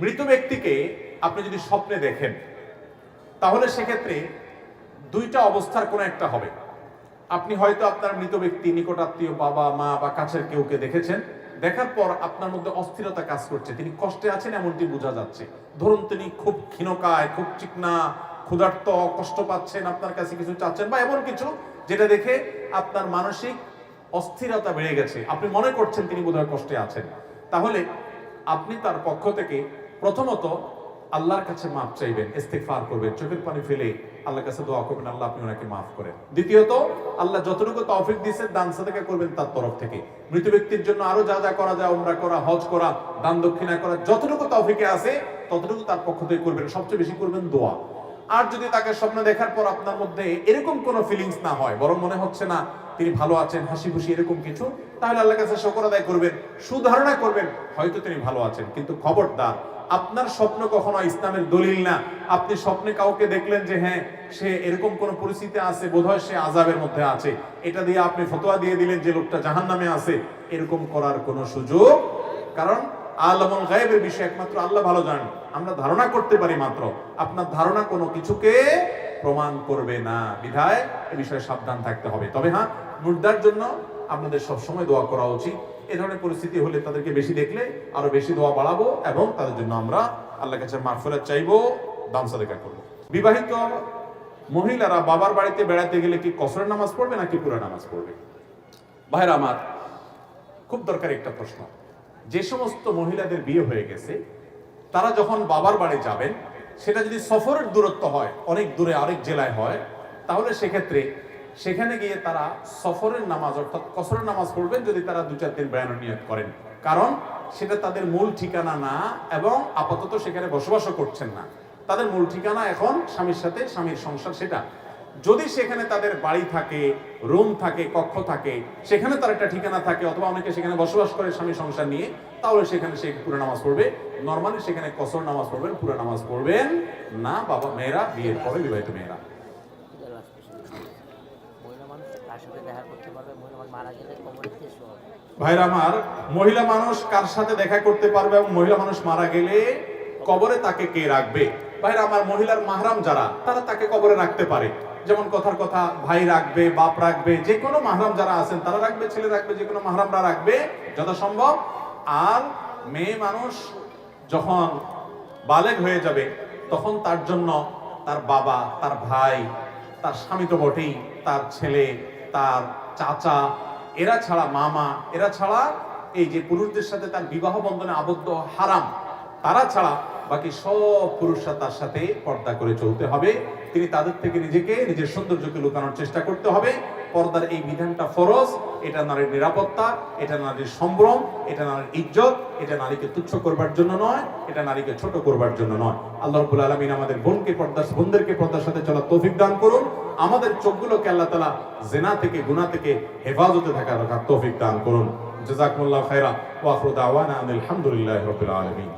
মৃত ব্যক্তিকে আপনি যদি স্বপ্নে দেখেন, তাহলে সেক্ষেত্রে দুইটা অবস্থার কোনো একটা হবে। আপনি হয়তো আপনার মৃত ব্যক্তি নিকটাত্মীয় বাবা, মা বা কাছের কেউকে দেখেছেন, দেখার পর আপনার মধ্যে অস্থিরতা কাজ করছে, তিনি কষ্টে আছেন এমনটি বোঝা যাচ্ছে। ধরুন, তিনি খুব ক্ষীণকায়, খুব চিকনা, ক্ষুধার্ত, কষ্ট পাচ্ছেন আপনার কাছে কিছু চাচ্ছেন বা এমন কিছু যেটা দেখে আপনার মানসিক অস্থিরতা বেড়ে গেছে। আপনি মনে করছেন তিনি বোধহয় কষ্টে আছেন। তাহলে আপনি তার পক্ষ থেকে প্রথমত, আল্লাহর কাছে মাফ চাইবেন, ইস্তেগফার করবেন, চোখের পানি ফেলে আল্লাহর কাছে দোয়া করবেন, আল্লাহ আপনি ওনাকে মাফ করেন। দ্বিতীয়ত, আল্লাহ যতটুকু তৌফিক দিয়েছেন, দান সাদাকা করবেন তার তরফ থেকে। মৃত ব্যক্তির জন্য আরও যা যা করা যায়, উমরা করা, হজ করা, দান দক্ষিণা করা, যতটুকু তৌফিকে আছে, ততটুকু তার পক্ষ থেকে করবেন। সবচেয়ে বেশি করবেন দোয়া। আর যদি তাকে স্বপ্ন দেখার পর আপনার মধ্যে এরকম কোনো ফিলিংস না হয়, বরং মনে হচ্ছে না তিনি ভালো আছেন হাসি খুশি এরকম কিছু, তাহলে আল্লাহর কাছে শকর আদায় করবেন, সুধারণা করবেন, হয়তো তিনি ভালো আছেন। কিন্তু খবরদার, আপনার স্বপ্ন কখনো ইসলামের দলিল না। আপনি স্বপ্নে কাউকে দেখলেন যে হ্যাঁ সে এরকম কোন পরিস্থিতি আছে, বোধহয় সে আজাবের মধ্যে আছে। এটা দিয়ে আপনি ফতোয়া দিয়ে দিলেন যে, লোকটা জাহান নামে আছে। এরকম করার কোনো সুযোগ, কারণ আলমন গায়েবের বিষয়ে একমাত্র আল্লাহ ভালো জানেন। আমরা ধারণা করতে পারি মাত্র, আপনার ধারণা কোনো কিছুকে প্রমাণ করবে না। বিধায় এ বিষয়ে সাবধান থাকতে হবে। তবে হ্যাঁ মুর্দার জন্য আপনাদের সবসময় দোয়া করা উচিত। এ ধরনের পরিস্থিতি হলে তাদেরকে বেশি দেখলে আরও বেশি দোয়া বাড়াবো এবং তাদের জন্য আমরা আল্লাহ কাছে মারফরাত চাইব দাম সাদেকা করব। বিবাহিত মহিলারা বাবার বাড়িতে বেড়াতে গেলে কি কসরের নামাজ পড়বে নাকি পুরো নামাজ পড়বে? ভাইরা আমার, খুব দরকারি একটা প্রশ্ন। যে সমস্ত মহিলাদের বিয়ে হয়ে গেছে, তারা যখন বাবার বাড়ি যাবেন, সেটা যদি সফরের দূরত্ব হয়, অনেক দূরে আরেক জেলায় হয়, তাহলে সেক্ষেত্রে সেখানে গিয়ে তারা সফরের নামাজ, অর্থাৎ কসরের নামাজ পড়বেন যদি তারা দু চার দিন বেড়ানোর নিয়োগ করেন। কারণ সেটা তাদের মূল ঠিকানা না এবং আপাতত সেখানে বসবাসও করছেন না। তাদের মূল ঠিকানা এখন স্বামীর সাথে স্বামীর সংসার সেটা। যদি সেখানে তাদের বাড়ি থাকে রুম থাকে কক্ষ থাকে সেখানে তার একটা ঠিকানা থাকে অথবা অনেকে সেখানে বসবাস করে স্বামী সংসার নিয়ে তাহলে সেখানে সে পুরো নামাজ পড়বে? নর্মালি সেখানে কসর নামাজ পড়বেন পুরো নামাজ পড়বেন না বাবা মেয়েরা বিয়ের পরে বিবাহিত মেয়েরা। ভাইরা আমার মহিলা মানুষ কার সাথে দেখা করতে পারবে এবং মহিলা মানুষ মারা গেলে কবরে তাকে কে রাখবে? ভাইরা আমার মহিলার মাহরাম যারা তারা তাকে কবরে রাখতে পারে। যেমন কথার কথা, ভাই রাখবে, বাপ রাখবে, যে কোনো মাহরাম যারা আছেন, তারা রাখবে, ছেলে রাখবে, যে কোনো মাহরামরা রাখবে, যথাসম্ভব। আর মেয়ে মানুষ যখন বালেগ হয়ে যাবে, তখন তার জন্য তার বাবা, তার ভাই, তার স্বামী তো বটেই, তার ছেলে, তার চাচা, এরা ছাড়া মামা, এরা ছাড়া এই যে পুরুষদের সাথে তার বিবাহ বন্ধনে আবদ্ধ, হারাম। তারা ছাড়া বাকি সব পুরুষরা তার সাথে পর্দা করে চলতে হবে। তিনি তাদের থেকে নিজেকে, নিজের সৌন্দর্যকে লুকানোর চেষ্টা করতে হবে। পর্দার এই বিধানটা ফরজ। এটা নারীর নিরাপত্তা, এটা নারীর সম্ভ্রম, এটা নারীর ইজ্জত, এটা নারীকে তুচ্ছ করবার জন্য নয়, এটা নারীকে ছোট করবার জন্য নয়। আল্লাহ রব্বুল আলমিন আমাদের বোনকে পর্দা বোনদেরকে পর্দার সাথে চলার তৌফিক দান করুন। আমাদের চোখগুলোকে আল্লাহ তালা জেনা থেকে, গুনাহ থেকে হেফাজতে থাকা রাখার তৌফিক দান করুন। জাজাকুমুল্লাহ খায়রা ওয়া আখরু দাওয়ানা আলহামদুলিল্লাহি রাব্বিল আলামিন।